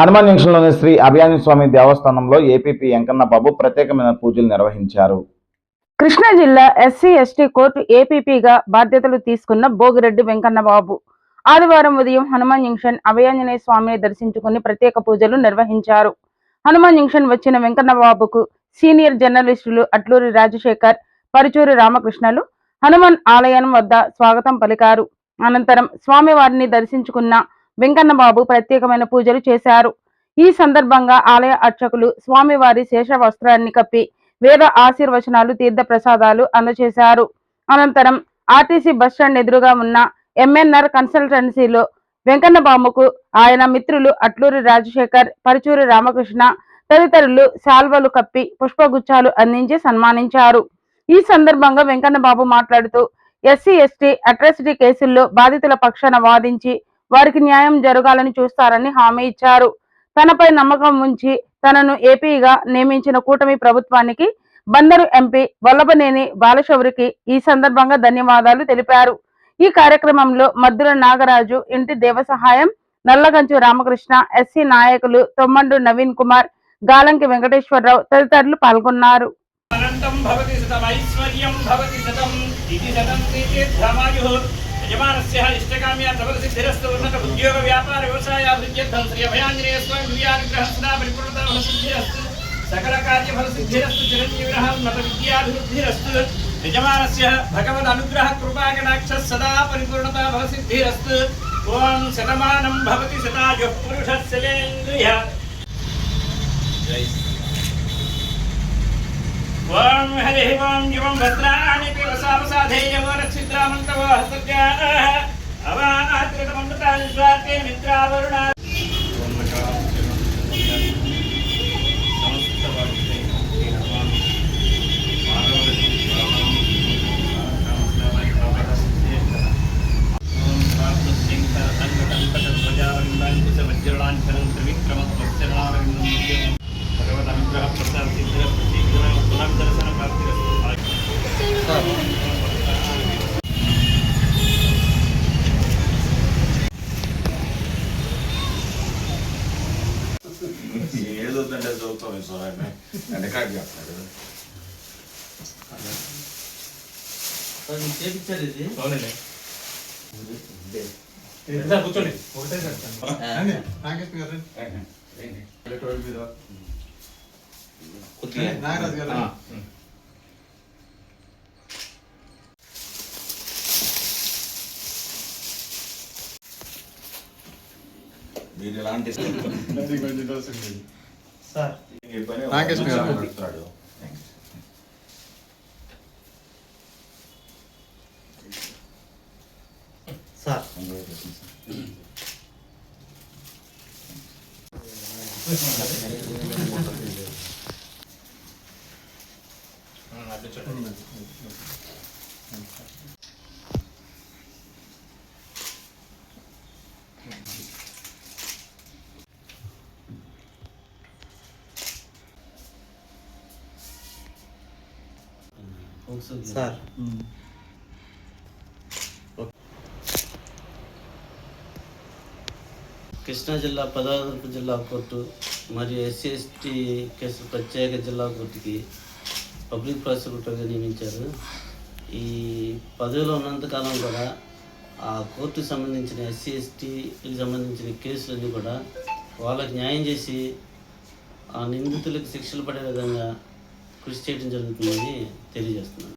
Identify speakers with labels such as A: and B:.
A: హనుమాన్ జంక్షన్లోని శ్రీ అభియాని స్వామి దేవస్థానంలో ఏపీపీ వెంకన్న బాబు ప్రత్యేకమైన పూజలు నిర్వహించారు.
B: కృష్ణా జిల్లా ఎస్సీ ఎస్టీ కోర్టు ఏపీపీగా బాధ్యతలు తీసుకున్న భోగిరెడ్డి వెంకన్నబాబు ఆదివారం ఉదయం హనుమాన్ జంక్షన్ అభయాంజనేయ స్వామిని దర్శించుకుని ప్రత్యేక పూజలు నిర్వహించారు. హనుమాన్ జంక్షన్ వచ్చిన వెంకన్న బాబుకు సీనియర్ జర్నలిస్టులు అట్లూరి రాజశేఖర్ పరుచూరి రామకృష్ణలు హనుమాన్ ఆలయం వద్ద స్వాగతం పలికారు. అనంతరం స్వామివారిని దర్శించుకున్న వెంకన్నబాబు ప్రత్యేకమైన పూజలు చేశారు. ఈ సందర్భంగా ఆలయ అర్చకులు స్వామివారి శేష వస్త్రాన్ని కప్పి వేద ఆశీర్వచనాలు తీర్థ ప్రసాదాలు అందజేశారు అనంతరం ఆర్టీసీ స్టాండ్ ఎదురుగా ఉన్న ఎంఎన్ఆర్ కన్సల్టెన్సీలో వెంకన్నబాబుకు ఆయన మిత్రులు అట్లూరి రాజశేఖర్ పరుచూరి రామకృష్ణ తదితరులు శాల్వలు కప్పి పుష్పగుచ్చాలు అందించి సన్మానించారు. ఈ సందర్భంగా వెంకన్నబాబు మాట్లాడుతూ ఎస్సీ ఎస్టీ అట్రాసిటీ కేసుల్లో బాధితుల పక్షాన వాదించి వారికి న్యాయం జరగాలని చూస్తారని హామీ ఇచ్చారు. తనపై నమ్మకం ఉంచి తనను ఏపీగా నియమించిన కూటమి ప్రభుత్వానికి బందరు ఎంపీ వల్లభనేని బాలశౌరికి ఈ సందర్భంగా ధన్యవాదాలు తెలిపారు. ఈ కార్యక్రమంలో మద్దుల నాగరాజు ఇంటి దేవసహాయం నల్లగంచు రామకృష్ణ ఎస్సీ నాయకులు తొమ్మండు నవీన్ కుమార్ గాలంకి వెంకటేశ్వరరావు తదితరులు పాల్గొన్నారు.
C: భవతి శతమైశ్వర్యం భవతి శతం యజమానస్య ఇష్టకామ్య సఫల సిద్ధిరస్తు ఉన్నత ఉద్యోగ వ్యాపార వ్యవసాయ అభివృద్ధ్యర్థం శ్రీ అభయాంజనేయ స్వామి దివ్యానుగ్రహం సదా పరిపూర్ణత ఫల సిద్ధిరస్తు సకల కార్యఫల సిద్ధిరస్తు చిరంజీవినః ఉన్నత విద్యాభివృద్ధిరస్తు యజమానస్య భగవద్ అనుగ్రహ కృపాకటాక్ష సదా పరిపూర్ణత ఫల సిద్ధిరస్తు ఓం శతమానం భవతి శతాయు పురుషస్యేంద్రియ ఓం హరి ఓం యువం భద్రాణి పివసావసాధేయవో రక్షిద్రామంతవో హస్తజ్ఞాః అవాత్రితమమృతాని స్వాతే మిత్రావరుణా
D: దండే చదువుతాం స్వరాన్ని అంటే కాదు చెప్తాడు
E: చేపించారు ఇది
C: అవునండి కూర్చోండి ఒకటే
D: నాగరాజు గారు మీరు ఎలాంటి
E: సార్.
F: నాగేష్ గారు.
E: సార్. సార్. కృష్ణా జిల్లా పదవతరపు జిల్లా కోర్టు మరియు ఎస్సీ ఎస్టీ కేసు ప్రత్యేక జిల్లా కోర్టుకి పబ్లిక్ ప్రాసిక్యూటర్గా నియమించారు. ఈ పదవిలో ఉన్నంతకాలం కూడా ఆ కోర్టుకు సంబంధించిన ఎస్సీ ఎస్టీకి సంబంధించిన కేసులన్నీ కూడా వాళ్ళకి న్యాయం చేసి ఆ నిందితులకు శిక్షలు పడే విధంగా కృషి చేయడం జరుగుతుందని తెలియజేస్తున్నాను.